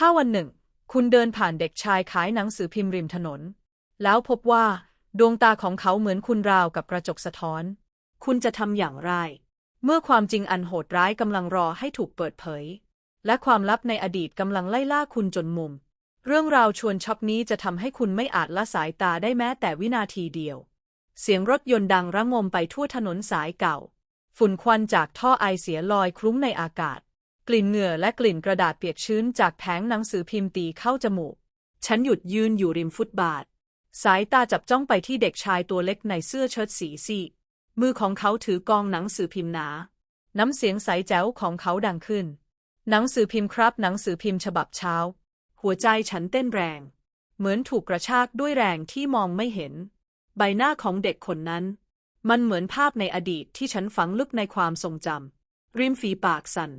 ถ้าวันหนึ่ง คุณเดินผ่านเด็กชายขายหนังสือพิมพ์ริมถนน แล้วพบว่าดวงตาของเขาเหมือนคุณราวกับกระจกสะท้อน คุณจะทำอย่างไร เมื่อความจริงอันโหดร้ายกำลังรอให้ถูกเปิดเผย และความลับในอดีตกำลังไล่ล่าคุณจนมุม เรื่องราวชวนช็อกนี้จะทำให้คุณไม่อาจละสายตาได้แม้แต่วินาทีเดียว เสียงรถยนต์ดังระงมไปทั่วถนนสายเก่า ฝุ่นควันจากท่อไอเสียลอยคลุ้งในอากาศ กลิ่นเหงื่อและกลิ่นกระดาษเปียกชื้นจากแผงหนังสือพิมพ์ตีเข้าจมูก ฉันหยุดยืนอยู่ริมฟุตบาท สายตาจับจ้องไปที่เด็กชายตัวเล็กในเสื้อเชิ้ตสีซีดมือของเขาถือกองหนังสือพิมพ์หนา น้ำเสียงใสแจ๋วของเขาดังขึ้น หนังสือพิมพ์ครับ หนังสือพิมพ์ฉบับเช้า หัวใจฉันเต้นแรง เหมือนถูกกระชากด้วยแรงที่มองไม่เห็น ใบหน้าของเด็กคนนั้น มันเหมือนภาพในอดีตที่ฉันฝังลึกในความทรงจำริมฝีปากสั่น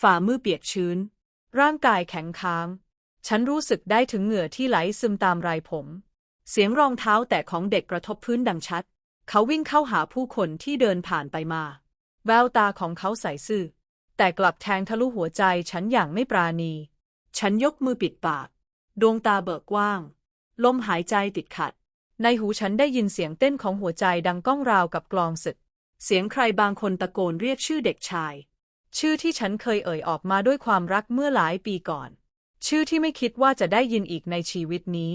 ฝ่ามือเปียกชื้น ร่างกายแข็งค้าง ฉันรู้สึกได้ถึงเหงื่อที่ไหลซึมตามไรผม เสียงรองเท้าแตะของเด็กกระทบพื้นดังชัด เขาวิ่งเข้าหาผู้คนที่เดินผ่านไปมา แววตาของเขาใสซื่อ แต่กลับแทงทะลุหัวใจฉันอย่างไม่ปราณี ฉันยกมือปิดปาก ดวงตาเบิกกว้าง ลมหายใจติดขัด ในหูฉันได้ยินเสียงเต้นของหัวใจดังก้องราวกับกลองศึก เสียงใครบางคนตะโกนเรียกชื่อเด็กชาย ชื่อที่ฉันเคยเอ่ยออกมาด้วยความรักเมื่อหลายปีก่อน ชื่อที่ไม่คิดว่าจะได้ยินอีกในชีวิตนี้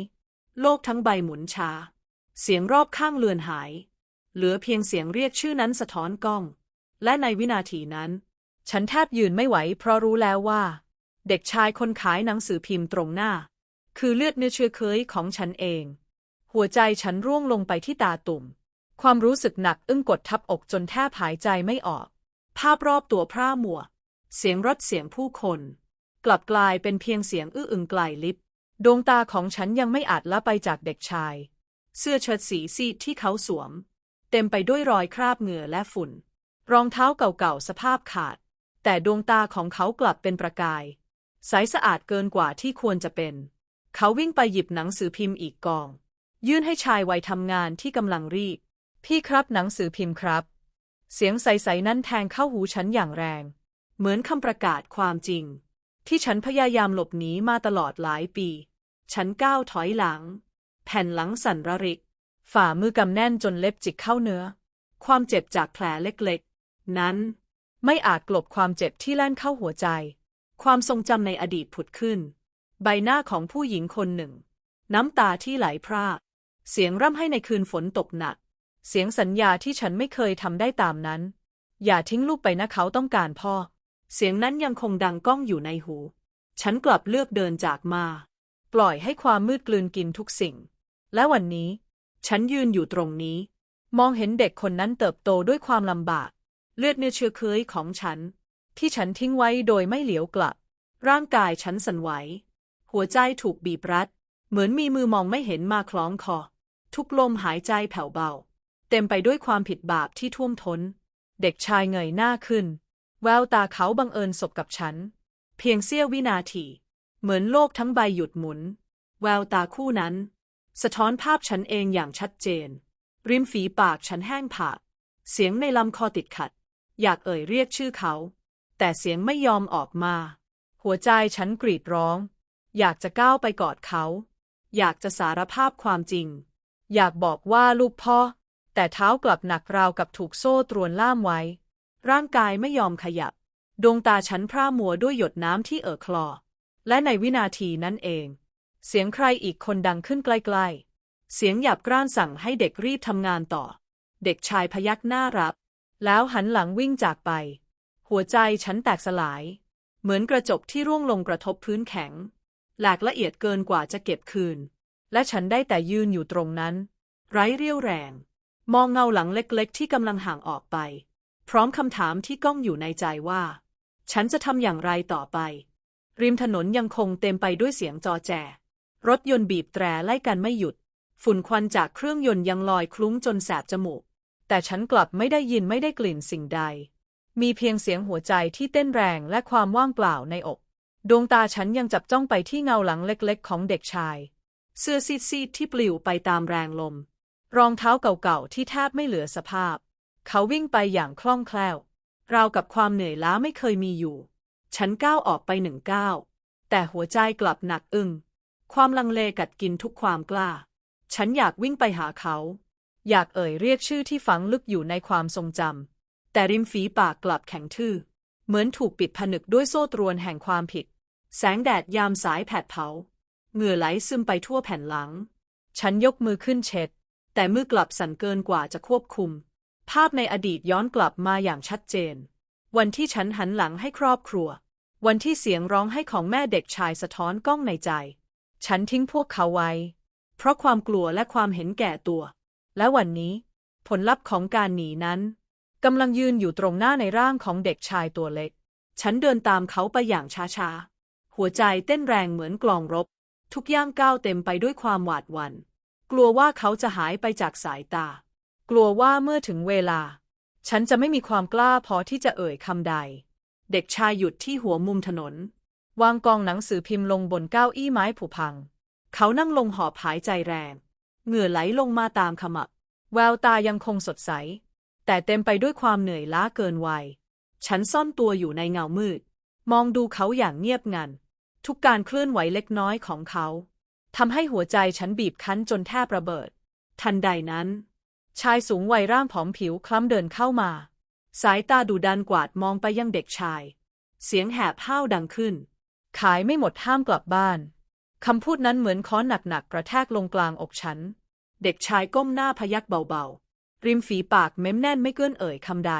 โลกทั้งใบหมุนช้าเสียงรอบข้างเลือนหาย เหลือเพียงเสียงเรียกชื่อนั้นสะท้อนกล้อง และในวินาทีนั้น ฉันแทบยืนไม่ไหว เพราะรู้แล้วว่า เด็กชายคนขายหนังสือพิมพ์ตรงหน้า คือเลือดเนื้อเชื้อเคยของฉันเอง หัวใจฉันร่วงลงไปที่ตาตุ่ม ความรู้สึกหนักอึ้งกดทับอกจนแทบหายใจไม่ออก ภาพรอบตัวพร่ามัว เสียงรถเสียงผู้คน กลับกลายเป็นเพียงเสียงอื้ออึงไกลลิบ ดวงตาของฉันยังไม่อาจละไปจากเด็กชาย เสื้อเชิ้ตสีซีดที่เขาสวม เต็มไปด้วยรอยคราบเหงื่อและฝุ่น รองเท้าเก่าๆสภาพขาด แต่ดวงตาของเขากลับเป็นประกาย ใสสะอาดเกินกว่าที่ควรจะเป็น เขาวิ่งไปหยิบหนังสือพิมพ์อีกกอง ยื่นให้ชายวัยทำงานที่กำลังรีบ พี่ครับหนังสือพิมพ์ครับ เสียงใสๆนั้นแทงเข้าหูฉันอย่างแรง เหมือนคำประกาศความจริง ที่ฉันพยายามหลบหนีมาตลอดหลายปี ฉันก้าวถอยหลัง แผ่นหลังสั่นระริก ฝ่ามือกำแน่นจนเล็บจิกเข้าเนื้อ ความเจ็บจากแผลเล็กๆ นั้นไม่อาจกลบความเจ็บที่แล่นเข้าหัวใจ ความทรงจำในอดีตผุดขึ้น ใบหน้าของผู้หญิงคนหนึ่ง น้ำตาที่ไหลพรากเสียงร่ำให้ในคืนฝนตกหนัก เสียงสัญญาที่ฉันไม่เคยทำได้ตามนั้น อย่าทิ้งลูกไปนะเขาต้องการพ่อ เสียงนั้นยังคงดังก้องอยู่ในหู ฉันกลับเลือกเดินจากมา ปล่อยให้ความมืดกลืนกินทุกสิ่ง และวันนี้ ฉันยืนอยู่ตรงนี้ มองเห็นเด็กคนนั้นเติบโตด้วยความลำบาก เลือดเนื้อเชื้อเคยของฉัน ที่ฉันทิ้งไว้โดยไม่เหลียวกลับ ร่างกายฉันสั่นไหว หัวใจถูกบีบรัด เหมือนมีมือมองไม่เห็นมาคล้องคอ ทุกลมหายใจแผ่วเบา เต็มไปด้วยความผิดบาปที่ท่วมท้น เด็กชายเงยหน้าขึ้น แววตาเขาบังเอิญสบกับฉัน เพียงเสี้ยววินาที เหมือนโลกทั้งใบหยุดหมุน แววตาคู่นั้น สะท้อนภาพฉันเองอย่างชัดเจน ริมฝีปากฉันแห้งผาก เสียงในลำคอติดขัด อยากเอ่ยเรียกชื่อเขา แต่เสียงไม่ยอมออกมา หัวใจฉันกรีดร้อง อยากจะก้าวไปกอดเขา อยากจะสารภาพความจริง อยากบอกว่าลูกพ่อ แต่เท้ากลับหนักราวกับถูกโซ่ตรวนล่ามไว้ ร่างกายไม่ยอมขยับ ดวงตาฉันพร่ามัวด้วยหยดน้ำที่เอ่อคลอ และในวินาทีนั้นเอง เสียงใครอีกคนดังขึ้นใกล้ๆ เสียงหยาบกร้านสั่งให้เด็กรีบทำงานต่อ เด็กชายพยักหน้ารับ แล้วหันหลังวิ่งจากไป หัวใจฉันแตกสลาย เหมือนกระจกที่ร่วงลงกระทบพื้นแข็งแหลกละเอียดเกินกว่าจะเก็บคืน และฉันได้แต่ยืนอยู่ตรงนั้น ไร้เรี่ยวแรง มองเงาหลังเล็กๆ ที่กำลังห่างออกไป พร้อมคำถามที่ก้องอยู่ในใจว่า ฉันจะทำอย่างไรต่อไป ริมถนนยังคงเต็มไปด้วยเสียงจอแจ รถยนต์บีบแตรไล่กันไม่หยุด ฝุ่นควันจากเครื่องยนต์ยังลอยคลุ้งจนแสบจมูก แต่ฉันกลับไม่ได้ยินไม่ได้กลิ่นสิ่งใด มีเพียงเสียงหัวใจที่เต้นแรงและความว่างเปล่าในอก ดวงตาฉันยังจับจ้องไปที่เงาหลังเล็กๆ ของเด็กชาย เสื้อซีดๆที่ปลิวไปตามแรงลม รองเท้าเก่าๆที่แทบไม่เหลือสภาพ เขาวิ่งไปอย่างคล่องแคล่ว ราวกับความเหนื่อยล้าไม่เคยมีอยู่ ฉันก้าวออกไปหนึ่งก้าวแต่หัวใจกลับหนักอึ้งความลังเลกัดกินทุกความกล้า ฉันอยากวิ่งไปหาเขา อยากเอ่ยเรียกชื่อที่ฝังลึกอยู่ในความทรงจำแต่ริมฝีปากกลับแข็งทื่อ เหมือนถูกปิดผนึกด้วยโซ่ตรวนแห่งความผิด แสงแดดยามสายแผดเผา เหงื่อไหลซึมไปทั่วแผ่นหลัง ฉันยกมือขึ้นเช็ด แต่มือกลับสั่นเกินกว่าจะควบคุม ภาพในอดีตย้อนกลับมาอย่างชัดเจน วันที่ฉันหันหลังให้ครอบครัว วันที่เสียงร้องให้ของแม่เด็กชายสะท้อนกล้องในใจ ฉันทิ้งพวกเขาไว้ เพราะความกลัวและความเห็นแก่ตัว และวันนี้ ผลลัพธ์ของการหนีนั้นกำลังยืนอยู่ตรงหน้าในร่างของเด็กชายตัวเล็ก ฉันเดินตามเขาไปอย่างช้าๆ หัวใจเต้นแรงเหมือนกลองรบ ทุกย่างก้าวเต็มไปด้วยความหวาดหวัน่น กลัวว่าเขาจะหายไปจากสายตา กลัวว่าเมื่อถึงเวลา ฉันจะไม่มีความกล้าพอที่จะเอ่ยคำใด เด็กชายหยุดที่หัวมุมถนน วางกองหนังสือพิมพ์ลงบนเก้าอี้ไม้ผุพัง เขานั่งลงหอบหายใจแรง เหงื่อไหลลงมาตามขมับ แววตายังคงสดใส แต่เต็มไปด้วยความเหนื่อยล้าเกินวัย ฉันซ่อนตัวอยู่ในเงามืด มองดูเขาอย่างเงียบงัน ทุกการเคลื่อนไหวเล็กน้อยของเขา ทำให้หัวใจฉันบีบคั้นจนแทบระเบิด ทันใดนั้น ชายสูงวัยร่างผอมผิวคล้ำเดินเข้ามา สายตาดุดันกวาดมองไปยังเด็กชาย เสียงแหบห้าวดังขึ้น ขายไม่หมดห้ามกลับบ้านคำพูดนั้นเหมือนค้อนหนักๆกระแทกลงกลางอกฉัน เด็กชายก้มหน้าพยักเบาๆ ริมฝีปากเม้มแน่นไม่เกื้อนเอ่ยคำใด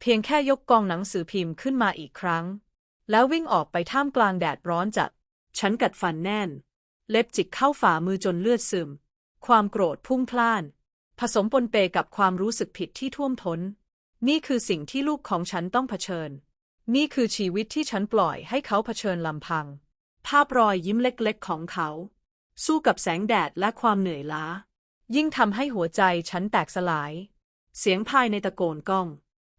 เพียงแค่ยกกองหนังสือพิมพ์ขึ้นมาอีกครั้ง แล้ววิ่งออกไปท่ามกลางแดดร้อนจัด ฉันกัดฟันแน่น เล็บจิกเข้าฝ่ามือจนเลือดซึม ความโกรธพุ่งพล่าน ผสมปนเปกับความรู้สึกผิดที่ท่วมท้น นี่คือสิ่งที่ลูกของฉันต้องเผชิญ นี่คือชีวิตที่ฉันปล่อยให้เขาเผชิญลำพัง ภาพรอยยิ้มเล็กๆ ของเขา สู้กับแสงแดดและความเหนื่อยล้า ยิ่งทำให้หัวใจฉันแตกสลาย เสียงภายในตะโกนก้อง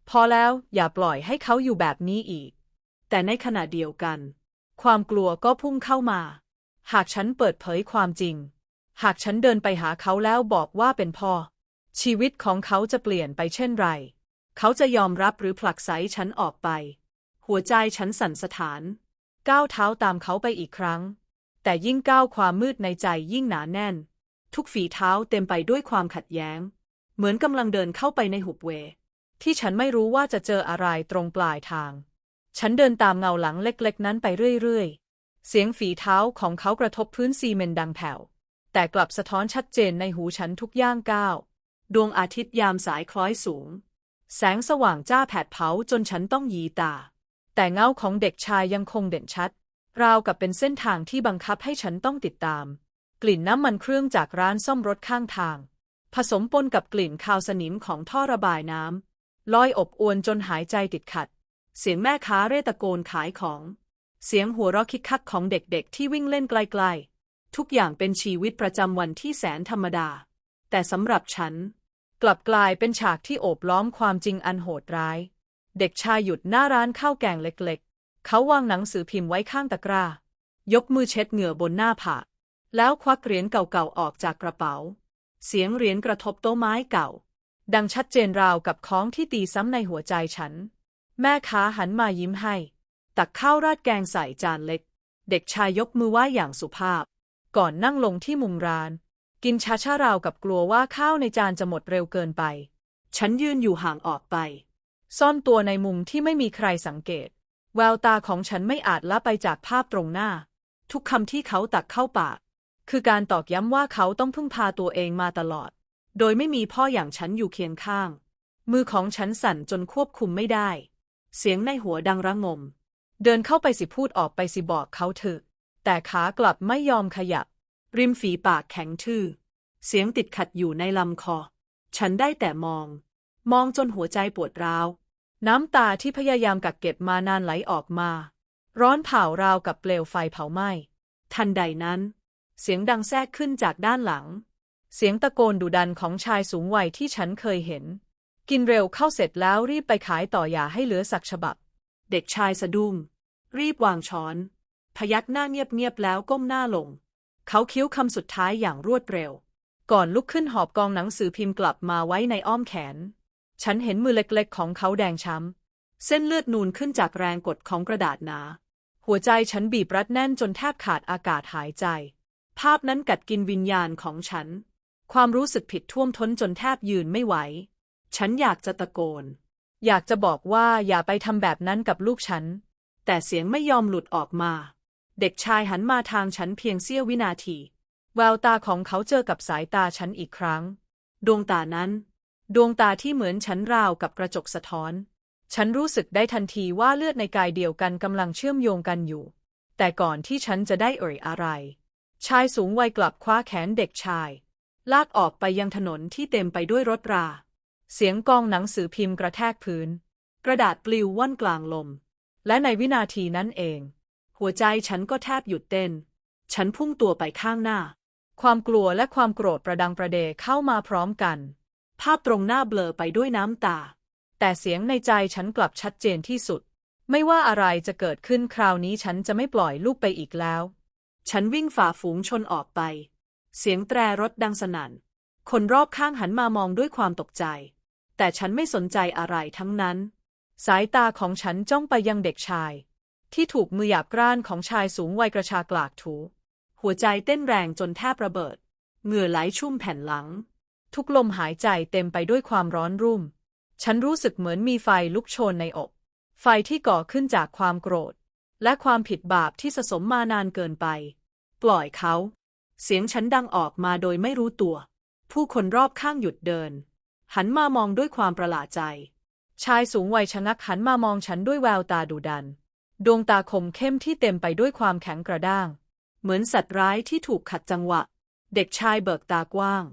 พอแล้วอย่าปล่อยให้เขาอยู่แบบนี้อีก แต่ในขณะเดียวกัน ความกลัวก็พุ่งเข้ามา หากฉันเปิดเผยความจริง หากฉันเดินไปหาเขาแล้วบอกว่าเป็นพ่อ ชีวิตของเขาจะเปลี่ยนไปเช่นไร เขาจะยอมรับหรือผลักไสฉันออกไป หัวใจฉันสั่นสะท้าน ก้าวเท้าตามเขาไปอีกครั้ง แต่ยิ่งก้าวความมืดในใจยิ่งหนาแน่น ทุกฝีเท้าเต็มไปด้วยความขัดแย้ง เหมือนกำลังเดินเข้าไปในหุบเว ที่ฉันไม่รู้ว่าจะเจออะไรตรงปลายทาง ฉันเดินตามเงาหลังเล็กๆ นั้นไปเรื่อยๆ เสียงฝีเท้าของเขากระทบพื้นซีเมนต์ดังแผ่ว แต่กลับสะท้อนชัดเจนในหูฉันทุกย่างก้าว ดวงอาทิตย์ยามสายคล้อยสูง แสงสว่างจ้าแผดเผาจนฉันต้องยีตา แต่เงาของเด็กชายยังคงเด่นชัด ราวกับเป็นเส้นทางที่บังคับให้ฉันต้องติดตาม กลิ่นน้ำมันเครื่องจากร้านซ่อมรถข้างทาง ผสมปนกับกลิ่นคาวสนิมของท่อระบายน้ำลอยอบอวนจนหายใจติดขัด เสียงแม่ค้าเร่ตะโกนขายของ เสียงหัวเราะคิกคักของเด็กๆ ที่วิ่งเล่นไกลๆ ทุกอย่างเป็นชีวิตประจำวันที่แสนธรรมดา แต่สำหรับฉัน กลับกลายเป็นฉากที่โอบล้อมความจริงอันโหดร้าย เด็กชายหยุดหน้าร้านข้าวแกงเล็กๆ เขาวางหนังสือพิมพ์ไว้ข้างตะกร้า ยกมือเช็ดเหงื่อบนหน้าผากแล้วควักเหรียญเก่าๆ ออกจากกระเป๋า เสียงเหรียญกระทบโต๊ะไม้เก่า ดังชัดเจนราวกับของที่ตีซ้ำในหัวใจฉัน แม่ค้าหันมายิ้มให้ ตักข้าวราดแกงใส่จานเล็ก เด็กชายยกมือไหว้อย่างสุภาพ ก่อนนั่งลงที่มุมร้าน กินชาชาราวกับกลัวว่าข้าวในจานจะหมดเร็วเกินไป ฉันยืนอยู่ห่างออกไป ซ่อนตัวในมุมที่ไม่มีใครสังเกต แววตาของฉันไม่อาจละไปจากภาพตรงหน้า ทุกคำที่เขาตักเข้าปาก คือการตอกย้ำว่าเขาต้องพึ่งพาตัวเองมาตลอด โดยไม่มีพ่ออย่างฉันอยู่เคียงข้าง มือของฉันสั่นจนควบคุมไม่ได้ เสียงในหัวดังระงม เดินเข้าไปสิพูดออกไปสิบอกเขาเถอะ แต่ขากลับไม่ยอมขยับ ริมฝีปากแข็งทื่อ เสียงติดขัดอยู่ในลำคอ ฉันได้แต่มอง มองจนหัวใจปวดร้าว น้ำตาที่พยายามกักเก็บมานานไหลออกมา ร้อนเผาราวกับเปลวไฟเผาไหม้ ทันใดนั้น เสียงดังแทรกขึ้นจากด้านหลัง เสียงตะโกนดุดันของชายสูงวัยที่ฉันเคยเห็น กินเร็วเข้าเสร็จแล้วรีบไปขายต่ออย่าให้เหลือสักฉบับ เด็กชายสะดุ้งรีบวางช้อน พยักหน้าเงียบๆแล้วก้มหน้าลง เขาคิ้วคำสุดท้ายอย่างรวดเร็ว ก่อนลุกขึ้นหอบกองหนังสือพิมพ์กลับมาไว้ในอ้อมแขน ฉันเห็นมือเล็กๆ ของเขาแดงช้ำ เส้นเลือดนูนขึ้นจากแรงกดของกระดาษหนา หัวใจฉันบีบรัดแน่นจนแทบขาดอากาศหายใจ ภาพนั้นกัดกินวิญญาณของฉัน ความรู้สึกผิดท่วมท้นจนแทบยืนไม่ไหว ฉันอยากจะตะโกน อยากจะบอกว่าอย่าไปทำแบบนั้นกับลูกฉัน แต่เสียงไม่ยอมหลุดออกมา เด็กชายหันมาทางฉันเพียงเสี้ยววินาที แววตาของเขาเจอกับสายตาฉันอีกครั้ง ดวงตานั้น ดวงตาที่เหมือนฉันราวกับกระจกสะท้อน ฉันรู้สึกได้ทันทีว่าเลือดในกายเดียวกันกำลังเชื่อมโยงกันอยู่ แต่ก่อนที่ฉันจะได้เอ่ยอะไร ชายสูงวัยกลับคว้าแขนเด็กชาย ลากออกไปยังถนนที่เต็มไปด้วยรถรา เสียงกองหนังสือพิมพ์กระแทกพื้น กระดาษปลิวว่อนกลางลม และในวินาทีนั้นเอง หัวใจฉันก็แทบหยุดเต้น ฉันพุ่งตัวไปข้างหน้า ความกลัวและความโกรธประดังประเดเข้ามาพร้อมกัน ภาพตรงหน้าเบลอไปด้วยน้ำตา แต่เสียงในใจฉันกลับชัดเจนที่สุด ไม่ว่าอะไรจะเกิดขึ้นคราวนี้ฉันจะไม่ปล่อยลูกไปอีกแล้ว ฉันวิ่งฝ่าฝูงชนออกไป เสียงแตรรถดังสนั่น คนรอบข้างหันมามองด้วยความตกใจ แต่ฉันไม่สนใจอะไรทั้งนั้น สายตาของฉันจ้องไปยังเด็กชาย ที่ถูกมือหยาบกร้านของชายสูงวัยกระชากลากถู หัวใจเต้นแรงจนแทบระเบิด เหงื่อไหลชุ่มแผ่นหลัง ทุกลมหายใจเต็มไปด้วยความร้อนรุ่ม ฉันรู้สึกเหมือนมีไฟลุกโชนในอก ไฟที่ก่อขึ้นจากความโกรธ และความผิดบาปที่สะสมมานานเกินไป ปล่อยเขา เสียงฉันดังออกมาโดยไม่รู้ตัว ผู้คนรอบข้างหยุดเดิน หันมามองด้วยความประหลาดใจ ชายสูงวัยชะงักหันมามองฉันด้วยแววตาดุดัน ดวงตาคมเข้มที่เต็มไปด้วยความแข็งกระด้าง เหมือนสัตว์ร้ายที่ถูกขัดจังหวะ เด็กชายเบิกตากว้าง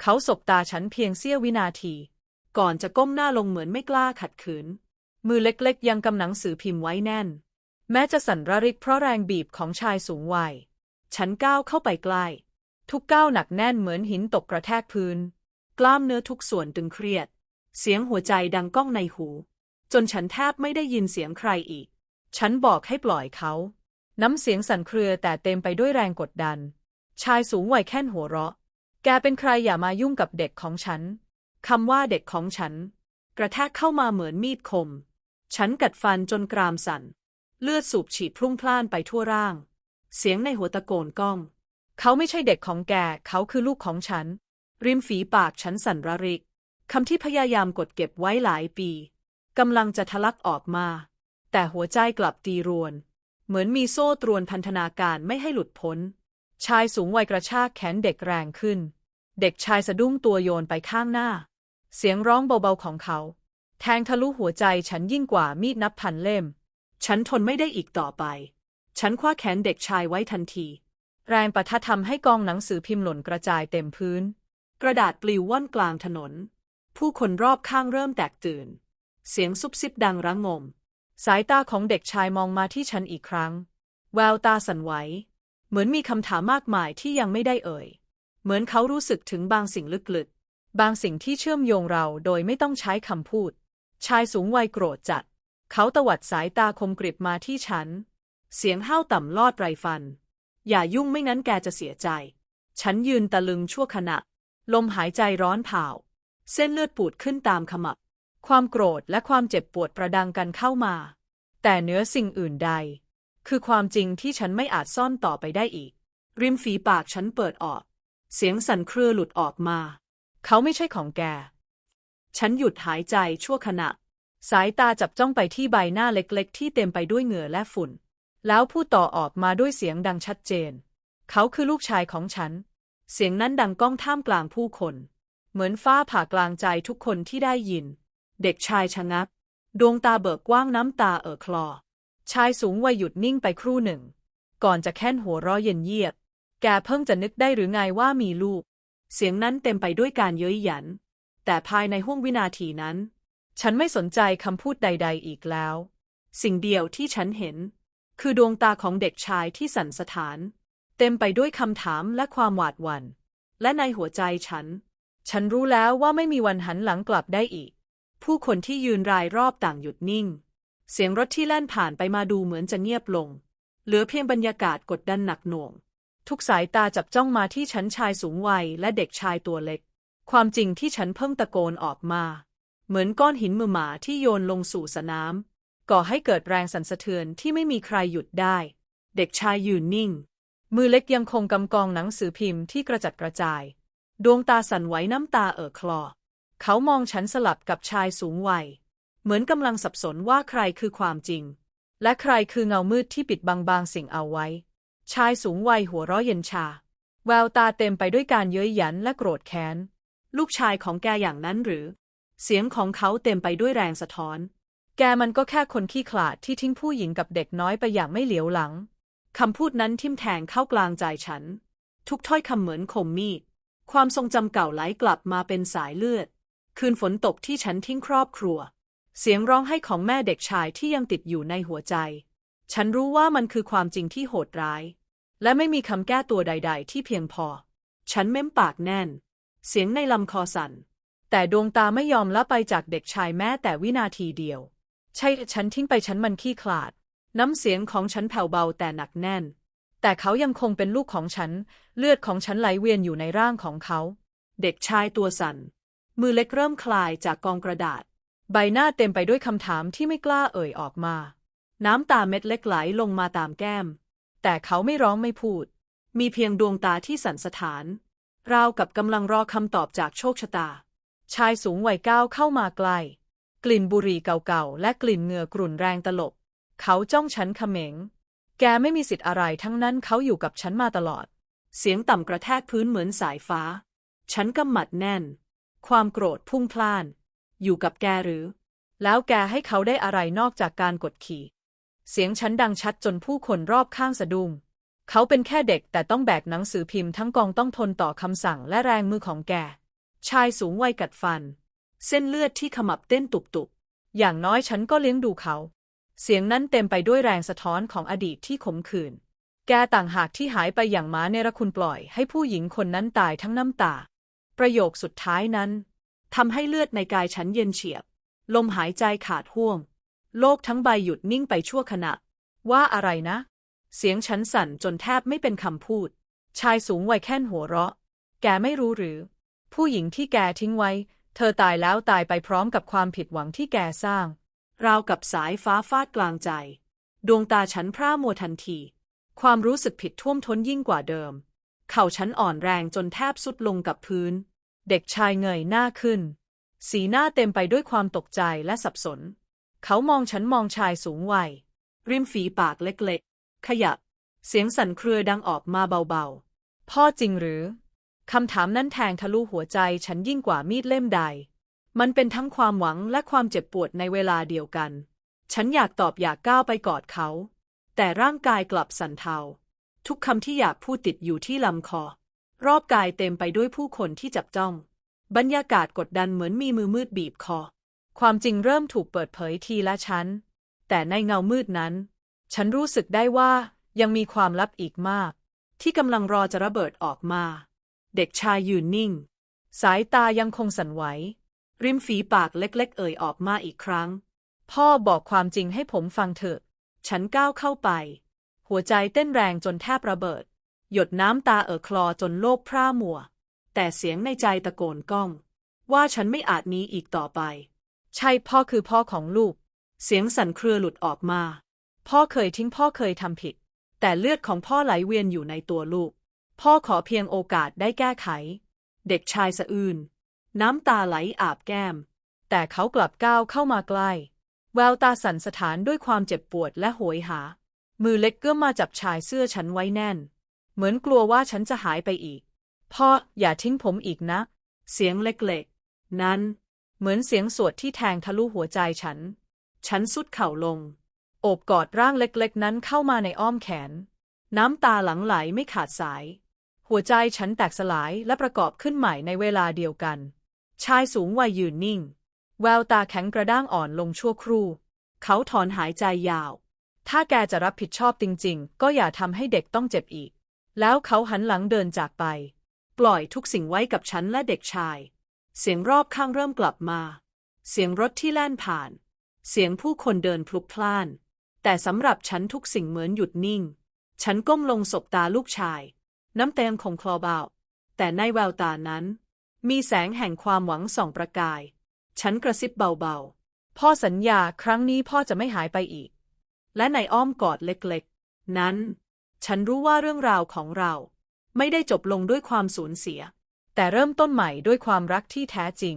เขาสบตาฉันเพียงเสี้ยววินาที ก่อนจะก้มหน้าลงเหมือนไม่กล้าขัดขืน มือเล็กๆ ยังกำหนังสือพิมพ์ไว้แน่น แม้จะสั่นระริกเพราะแรงบีบของชายสูงวัย ฉันก้าวเข้าไปใกล้ ทุกก้าวหนักแน่นเหมือนหินตกกระแทกพื้น กล้ามเนื้อทุกส่วนตึงเครียด เสียงหัวใจดังก้องในหู จนฉันแทบไม่ได้ยินเสียงใครอีก ฉันบอกให้ปล่อยเขา น้ำเสียงสั่นเครือแต่เต็มไปด้วยแรงกดดัน ชายสูงวัยแค่นหัวเราะ แกเป็นใครอย่ามายุ่งกับเด็กของฉัน คำว่าเด็กของฉัน กระแทกเข้ามาเหมือนมีดคม ฉันกัดฟันจนกรามสั่น เลือดสูบฉีดพรุ่งพล่านไปทั่วร่าง เสียงในหัวตะโกนก้อง เขาไม่ใช่เด็กของแก เขาคือลูกของฉัน ริมฝีปากฉันสั่นระริก คำที่พยายามกดเก็บไว้หลายปีกำลังจะทะลักออกมา แต่หัวใจกลับตีรวน เหมือนมีโซ่ตรวนพันธนาการไม่ให้หลุดพ้น ชายสูงวัยกระชากแขนเด็กแรงขึ้น เด็กชายสะดุ้งตัวโยนไปข้างหน้า เสียงร้องเบาๆของเขา แทงทะลุหัวใจฉันยิ่งกว่ามีดนับพันเล่ม ฉันทนไม่ได้อีกต่อไป ฉันคว้าแขนเด็กชายไว้ทันที แรงปะทะทำให้กองหนังสือพิมพ์หล่นกระจายเต็มพื้น กระดาษปลิวว่อนกลางถนน ผู้คนรอบข้างเริ่มแตกตื่น เสียงซุบซิบดังระงงม สายตาของเด็กชายมองมาที่ฉันอีกครั้ง แววตาสั่นไหว เหมือนมีคำถามมากมายที่ยังไม่ได้เอ่ย เหมือนเขารู้สึกถึงบางสิ่งลึกๆ บางสิ่งที่เชื่อมโยงเราโดยไม่ต้องใช้คำพูด ชายสูงวัยโกรธจัด เขาตวัดสายตาคมกริบมาที่ฉัน เสียงห้าวต่ำลอดไรฟัน อย่ายุ่งไม่งั้นแกจะเสียใจ ฉันยืนตะลึงชั่วขณะ ลมหายใจร้อนเผาเส้นเลือดปูดขึ้นตามขมับ ความโกรธและความเจ็บปวดประดังกันเข้ามา แต่เนื้อสิ่งอื่นใด คือความจริงที่ฉันไม่อาจซ่อนต่อไปได้อีก ริมฝีปากฉันเปิดออก เสียงสั่นเครือหลุดออกมา เขาไม่ใช่ของแก ฉันหยุดหายใจชั่วขณะ สายตาจับจ้องไปที่ใบหน้าเล็กๆ ที่เต็มไปด้วยเหงื่อและฝุ่น แล้วพูดต่อออกมาด้วยเสียงดังชัดเจน เขาคือลูกชายของฉัน เสียงนั้นดังก้องท่ามกลางผู้คน เหมือนฟ้าผ่ากลางใจทุกคนที่ได้ยิน เด็กชายชะงัก ดวงตาเบิกกว้างน้ำตาเอ่อคลอ ชายสูงวัยหยุดนิ่งไปครู่หนึ่ง ก่อนจะแค่นหัวเราะเย็นเยียบ แกเพิ่งจะนึกได้หรือไงว่ามีลูก เสียงนั้นเต็มไปด้วยการเย้ยหยัน แต่ภายในห้วงวินาทีนั้น ฉันไม่สนใจคำพูดใด ๆ อีกแล้ว สิ่งเดียวที่ฉันเห็น คือดวงตาของเด็กชายที่สั่นสะท้าน เต็มไปด้วยคำถามและความหวาดหวัน่น และในหัวใจฉัน ฉันรู้แล้วว่าไม่มีวันหันหลังกลับได้อีก ผู้คนที่ยืนรายรอบต่างหยุดนิ่ง เสียงรถที่แล่นผ่านไปมาดูเหมือนจะเงียบลง เหลือเพียงบรรยากาศกดดันหนักหน่วง ทุกสายตาจับจ้องมาที่ฉันชายสูงวัยและเด็กชายตัวเล็ก ความจริงที่ฉันเพิ่งตะโกนออกมา เหมือนก้อนหินมือหมาที่โยนลงสู่สนาม ก่อให้เกิดแรงสั่นสะเทือนที่ไม่มีใครหยุดได้ เด็กชายยืนนิ่ง มือเล็กยังคงกำกองหนังสือพิมพ์ที่กระจัดกระจาย ดวงตาสั่นไหวน้ำตาเอ่อคลอ เขามองฉันสลับกับชายสูงวัย เหมือนกำลังสับสนว่าใครคือความจริง และใครคือเงามืดที่ปิดบังบางสิ่งเอาไว้ ชายสูงวัยหัวเราะเย็นชา แววตาเต็มไปด้วยการเย้ยหยันและโกรธแค้น ลูกชายของแกอย่างนั้นหรือ เสียงของเขาเต็มไปด้วยแรงสะท้อน แกมันก็แค่คนขี้ขลาดที่ทิ้งผู้หญิงกับเด็กน้อยไปอย่างไม่เหลียวหลัง คำพูดนั้นทิ่มแทงเข้ากลางใจฉัน ทุกถ้อยคำเหมือนคมมีด ความทรงจำเก่าไหลกลับมาเป็นสายเลือด คืนฝนตกที่ฉันทิ้งครอบครัว เสียงร้องไห้ของแม่เด็กชายที่ยังติดอยู่ในหัวใจ ฉันรู้ว่ามันคือความจริงที่โหดร้าย และไม่มีคำแก้ตัวใด ๆ ที่เพียงพอ ฉันเม้มปากแน่น เสียงในลำคอสั่น แต่ดวงตาไม่ยอมละไปจากเด็กชายแม้แต่วินาทีเดียว ใช่ฉันทิ้งไปฉันมันขี้ขลาด น้ำเสียงของฉันแผ่วเบาแต่หนักแน่น แต่เขายังคงเป็นลูกของฉัน เลือดของฉันไหลเวียนอยู่ในร่างของเขา เด็กชายตัวสั่น มือเล็กเริ่มคลายจากกองกระดาษ ใบหน้าเต็มไปด้วยคำถามที่ไม่กล้าเอ่ยออกมา น้ำตาเม็ดเล็กไหลลงมาตามแก้ม แต่เขาไม่ร้องไม่พูด มีเพียงดวงตาที่สั่นสะท้าน ราวกับกำลังรอคำตอบจากโชคชะตา ชายสูงวัยก้าวเข้ามาใกล้ กลิ่นบุหรี่เก่าๆ และกลิ่นเหงื่อกรุ่นแรงตลบ เขาจ้องฉันเขม็ง แกไม่มีสิทธิ์อะไรทั้งนั้นเขาอยู่กับฉันมาตลอด เสียงต่ำกระแทกพื้นเหมือนสายฟ้า ฉันกำหมัดแน่น ความโกรธพุ่งพล่าน อยู่กับแกหรือ แล้วแกให้เขาได้อะไรนอกจากการกดขี่ เสียงฉันดังชัดจนผู้คนรอบข้างสะดุ้ง เขาเป็นแค่เด็กแต่ต้องแบกหนังสือพิมพ์ทั้งกองต้องทนต่อคำสั่งและแรงมือของแก ชายสูงวัยกัดฟัน เส้นเลือดที่ขมับเต้นตุบๆ อย่างน้อยฉันก็เลี้ยงดูเขา เสียงนั้นเต็มไปด้วยแรงสะท้อนของอดีตที่ขมขื่น แกต่างหากที่หายไปอย่างม้าเนรคุณปล่อยให้ผู้หญิงคนนั้นตายทั้งน้ำตา ประโยคสุดท้ายนั้นทำให้เลือดในกายฉันเย็นเฉียบ ลมหายใจขาดห่วง โลกทั้งใบหยุดนิ่งไปชั่วขณะ ว่าอะไรนะ เสียงฉันสั่นจนแทบไม่เป็นคำพูด ชายสูงวัยแค่นหัวเราะ แกไม่รู้หรือ ผู้หญิงที่แกทิ้งไว้ เธอตายแล้วตายไปพร้อมกับความผิดหวังที่แกสร้าง ราวกับสายฟ้าฟาดกลางใจ ดวงตาฉันพร่ามัวทันที ความรู้สึกผิดท่วมท้นยิ่งกว่าเดิม เข่าฉันอ่อนแรงจนแทบสุดลงกับพื้น เด็กชายเงยหน้าขึ้น สีหน้าเต็มไปด้วยความตกใจและสับสน เขามองฉันมองชายสูงวัย ริมฝีปากเล็กๆ ขยับ เสียงสั่นเครือดังออกมาเบาๆ พ่อจริงหรือ คำถามนั้นแทงทะลุหัวใจฉันยิ่งกว่ามีดเล่มใด มันเป็นทั้งความหวังและความเจ็บปวดในเวลาเดียวกัน ฉันอยากตอบอยากก้าวไปกอดเขา แต่ร่างกายกลับสั่นเทา ทุกคำที่อยากพูดติดอยู่ที่ลำคอ รอบกายเต็มไปด้วยผู้คนที่จับจ้อง บรรยากาศกดดันเหมือนมีมือมืดบีบคอ ความจริงเริ่มถูกเปิดเผยทีละชั้น แต่ในเงามืดนั้น ฉันรู้สึกได้ว่ายังมีความลับอีกมาก ที่กำลังรอจะระเบิดออกมา เด็กชายยืนนิ่ง สายตายังคงสั่นไหว ริมฝีปากเล็กๆ เอ่ยออกมาอีกครั้ง พ่อบอกความจริงให้ผมฟังเถอะ ฉันก้าวเข้าไป หัวใจเต้นแรงจนแทบระเบิด หยดน้ำตาเอ่อคลอจนโลกพร่ามัว แต่เสียงในใจตะโกนก้อง ว่าฉันไม่อาจหนี้อีกต่อไป ใช่พ่อคือพ่อของลูก เสียงสั่นเครือหลุดออกมา พ่อเคยทิ้งพ่อเคยทำผิด แต่เลือดของพ่อไหลเวียนอยู่ในตัวลูก พ่อขอเพียงโอกาสได้แก้ไข เด็กชายสะอื้นน้ำตาไหลอาบแก้ม แต่เขากลับก้าวเข้ามาใกล้ แววตาสั่นสะท้านด้วยความเจ็บปวดและโหยหา มือเล็กเกื้อมมาจับชายเสื้อฉันไว้แน่น เหมือนกลัวว่าฉันจะหายไปอีก พ่ออย่าทิ้งผมอีกนะ เสียงเล็กๆ นั้น เหมือนเสียงสวดที่แทงทะลุหัวใจฉัน ฉันสุดเข่าลง โอบกอดร่างเล็กๆ นั้นเข้ามาในอ้อมแขน น้ำตาหลังไหลไม่ขาดสาย หัวใจฉันแตกสลายและประกอบขึ้นใหม่ในเวลาเดียวกัน ชายสูงวัยยืนนิ่ง แววตาแข็งกระด้างอ่อนลงชั่วครู่ เขาถอนหายใจยาว ถ้าแกจะรับผิดชอบจริง ๆ ก็อย่าทำให้เด็กต้องเจ็บอีก แล้วเขาหันหลังเดินจากไป ปล่อยทุกสิ่งไว้กับฉันและเด็กชาย เสียงรอบข้างเริ่มกลับมา เสียงรถที่แล่นผ่าน เสียงผู้คนเดินพลุกพล่าน แต่สำหรับฉันทุกสิ่งเหมือนหยุดนิ่ง ฉันก้มลงสบตาลูกชาย น้ำเต็มของคลอเบาแต่ในแววตานั้น มีแสงแห่งความหวังส่องประกาย ฉันกระซิบเบาๆ พ่อสัญญาครั้งนี้พ่อจะไม่หายไปอีก และในอ้อมกอดเล็กๆ นั้น ฉันรู้ว่าเรื่องราวของเรา ไม่ได้จบลงด้วยความสูญเสีย แต่เริ่มต้นใหม่ด้วยความรักที่แท้จริง